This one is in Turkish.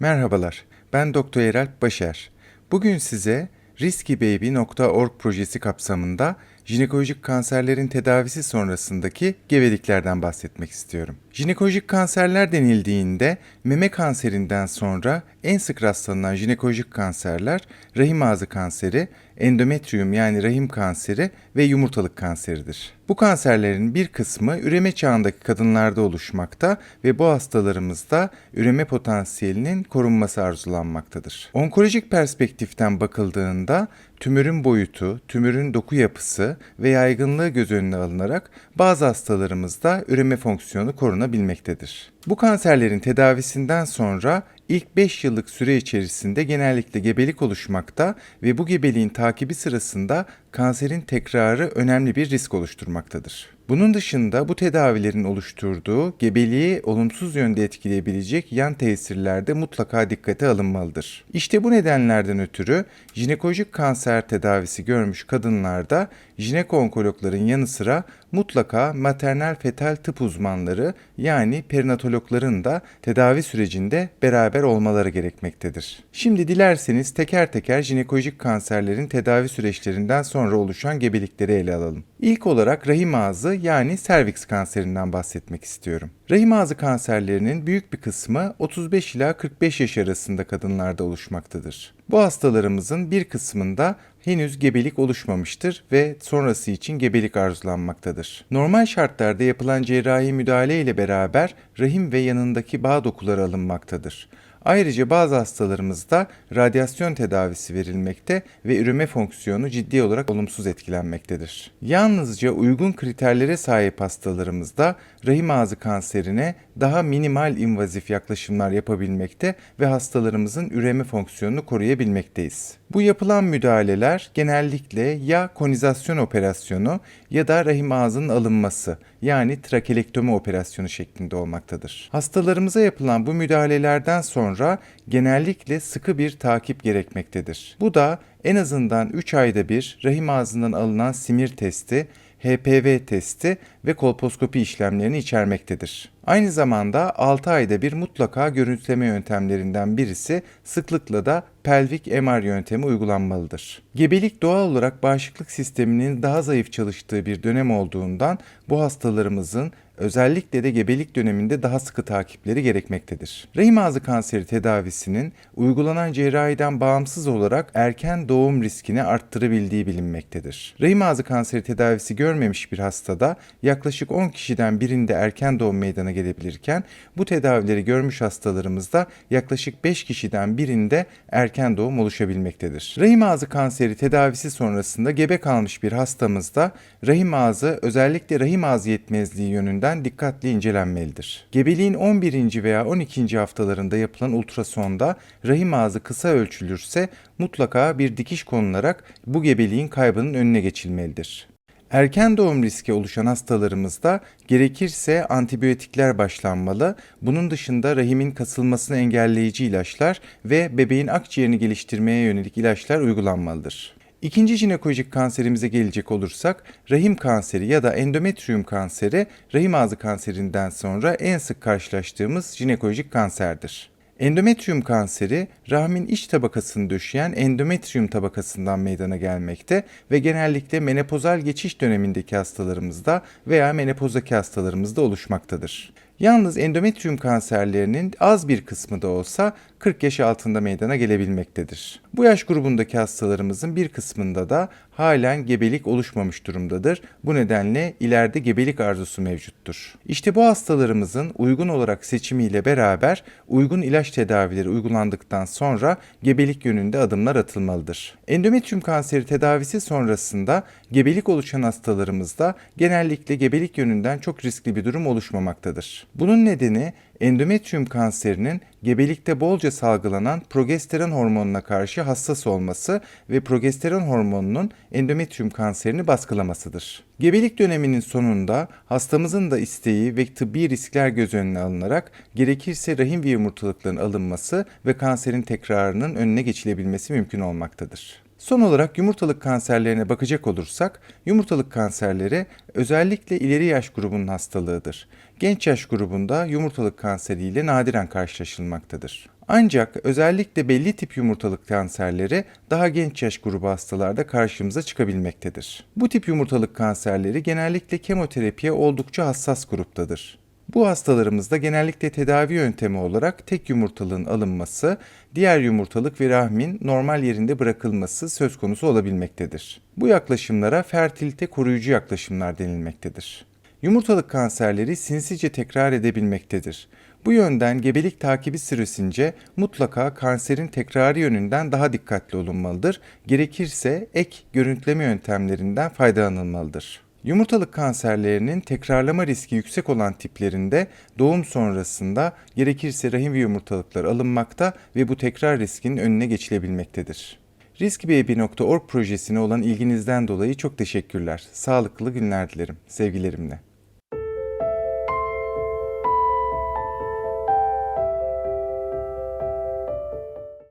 Merhabalar, ben Dr. Eralp Başer. Bugün size riskibaby.org projesi kapsamında jinekolojik kanserlerin tedavisi sonrasındaki gebeliklerden bahsetmek istiyorum. Jinekolojik kanserler denildiğinde meme kanserinden sonra en sık rastlanan jinekolojik kanserler rahim ağzı kanseri, endometrium yani rahim kanseri ve yumurtalık kanseridir. Bu kanserlerin bir kısmı üreme çağındaki kadınlarda oluşmakta ve bu hastalarımızda üreme potansiyelinin korunması arzulanmaktadır. Onkolojik perspektiften bakıldığında tümörün boyutu, tümörün doku yapısı ve yaygınlığı göz önüne alınarak bazı hastalarımızda üreme fonksiyonu korunabilmektedir. Bu kanserlerin tedavisinden sonra ilk 5 yıllık süre içerisinde genellikle gebelik oluşmakta ve bu gebeliğin takibi sırasında kanserin tekrarı önemli bir risk oluşturmaktadır. Bunun dışında bu tedavilerin oluşturduğu gebeliği olumsuz yönde etkileyebilecek yan tesirler de mutlaka dikkate alınmalıdır. İşte bu nedenlerden ötürü jinekolojik kanser tedavisi görmüş kadınlarda jineko-onkologların yanı sıra mutlaka maternal fetal tıp uzmanları yani perinatologların da tedavi sürecinde beraber olmaları gerekmektedir. Şimdi dilerseniz teker teker jinekolojik kanserlerin tedavi süreçlerinden sonra oluşan gebelikleri ele alalım. İlk olarak rahim ağzı yani serviks kanserinden bahsetmek istiyorum. Rahim ağzı kanserlerinin büyük bir kısmı 35 ila 45 yaş arasında kadınlarda oluşmaktadır. Bu hastalarımızın bir kısmında henüz gebelik oluşmamıştır ve sonrası için gebelik arzulanmaktadır. Normal şartlarda yapılan cerrahi müdahale ile beraber rahim ve yanındaki bağ dokuları alınmaktadır. Ayrıca bazı hastalarımızda radyasyon tedavisi verilmekte ve üreme fonksiyonu ciddi olarak olumsuz etkilenmektedir. Yalnızca uygun kriterlere sahip hastalarımızda rahim ağzı kanserine daha minimal invazif yaklaşımlar yapabilmekte ve hastalarımızın üreme fonksiyonunu koruyabilmekteyiz. Bu yapılan müdahaleler genellikle ya konizasyon operasyonu ya da rahim ağzının alınması yani trakelektomi operasyonu şeklinde olmaktadır. Hastalarımıza yapılan bu müdahalelerden sonra genellikle sıkı bir takip gerekmektedir. Bu da en azından 3 ayda bir rahim ağzından alınan simir testi, HPV testi ve kolposkopi işlemlerini içermektedir. Aynı zamanda 6 ayda bir mutlaka görüntüleme yöntemlerinden birisi sıklıkla da pelvik MR yöntemi uygulanmalıdır. Gebelik doğal olarak bağışıklık sisteminin daha zayıf çalıştığı bir dönem olduğundan bu hastalarımızın özellikle de gebelik döneminde daha sıkı takipleri gerekmektedir. Rahim ağzı kanseri tedavisinin uygulanan cerrahiden bağımsız olarak erken doğum riskini arttırabildiği bilinmektedir. Rahim ağzı kanseri tedavisi görmemiş bir hastada yaklaşık 10 kişiden birinde erken doğum meydana gelebilirken bu tedavileri görmüş hastalarımızda yaklaşık 5 kişiden birinde erken doğum oluşabilmektedir. Rahim ağzı kanseri tedavisi sonrasında gebe kalmış bir hastamızda rahim ağzı özellikle rahim ağzı yetmezliği yönünden dikkatli incelenmelidir. Gebeliğin 11. veya 12. haftalarında yapılan ultrasonda rahim ağzı kısa ölçülürse mutlaka bir dikiş konularak bu gebeliğin kaybının önüne geçilmelidir. Erken doğum riski oluşan hastalarımızda gerekirse antibiyotikler başlanmalı. Bunun dışında rahimin kasılmasını engelleyici ilaçlar ve bebeğin akciğerini geliştirmeye yönelik ilaçlar uygulanmalıdır. İkinci jinekolojik kanserimize gelecek olursak rahim kanseri ya da endometrium kanseri rahim ağzı kanserinden sonra en sık karşılaştığımız jinekolojik kanserdir. Endometrium kanseri rahmin iç tabakasını döşeyen endometrium tabakasından meydana gelmekte ve genellikle menopozal geçiş dönemindeki hastalarımızda veya menopozdaki hastalarımızda oluşmaktadır. Yalnız endometrium kanserlerinin az bir kısmı da olsa 40 yaş altında meydana gelebilmektedir. Bu yaş grubundaki hastalarımızın bir kısmında da halen gebelik oluşmamış durumdadır. Bu nedenle ileride gebelik arzusu mevcuttur. İşte bu hastalarımızın uygun olarak seçimiyle beraber uygun ilaç tedavileri uygulandıktan sonra gebelik yönünde adımlar atılmalıdır. Endometrium kanseri tedavisi sonrasında gebelik oluşan hastalarımızda genellikle gebelik yönünden çok riskli bir durum oluşmamaktadır. Bunun nedeni endometrium kanserinin gebelikte bolca salgılanan progesteron hormonuna karşı hassas olması ve progesteron hormonunun endometrium kanserini baskılamasıdır. Gebelik döneminin sonunda hastamızın da isteği ve tıbbi riskler göz önüne alınarak gerekirse rahim ve yumurtalıkların alınması ve kanserin tekrarının önüne geçilebilmesi mümkün olmaktadır. Son olarak yumurtalık kanserlerine bakacak olursak, yumurtalık kanserleri özellikle ileri yaş grubunun hastalığıdır. Genç yaş grubunda yumurtalık kanseriyle nadiren karşılaşılmaktadır. Ancak özellikle belli tip yumurtalık kanserleri daha genç yaş grubu hastalarda karşımıza çıkabilmektedir. Bu tip yumurtalık kanserleri genellikle kemoterapiye oldukça hassas gruptadır. Bu hastalarımızda genellikle tedavi yöntemi olarak tek yumurtalığın alınması, diğer yumurtalık ve rahmin normal yerinde bırakılması söz konusu olabilmektedir. Bu yaklaşımlara fertilite koruyucu yaklaşımlar denilmektedir. Yumurtalık kanserleri sinsice tekrar edebilmektedir. Bu yönden gebelik takibi süresince mutlaka kanserin tekrarı yönünden daha dikkatli olunmalıdır. Gerekirse ek görüntüleme yöntemlerinden faydalanılmalıdır. Yumurtalık kanserlerinin tekrarlama riski yüksek olan tiplerinde doğum sonrasında gerekirse rahim ve yumurtalıklar alınmakta ve bu tekrar riskinin önüne geçilebilmektedir. riskbaby.org projesine olan ilginizden dolayı çok teşekkürler. Sağlıklı günler dilerim. Sevgilerimle.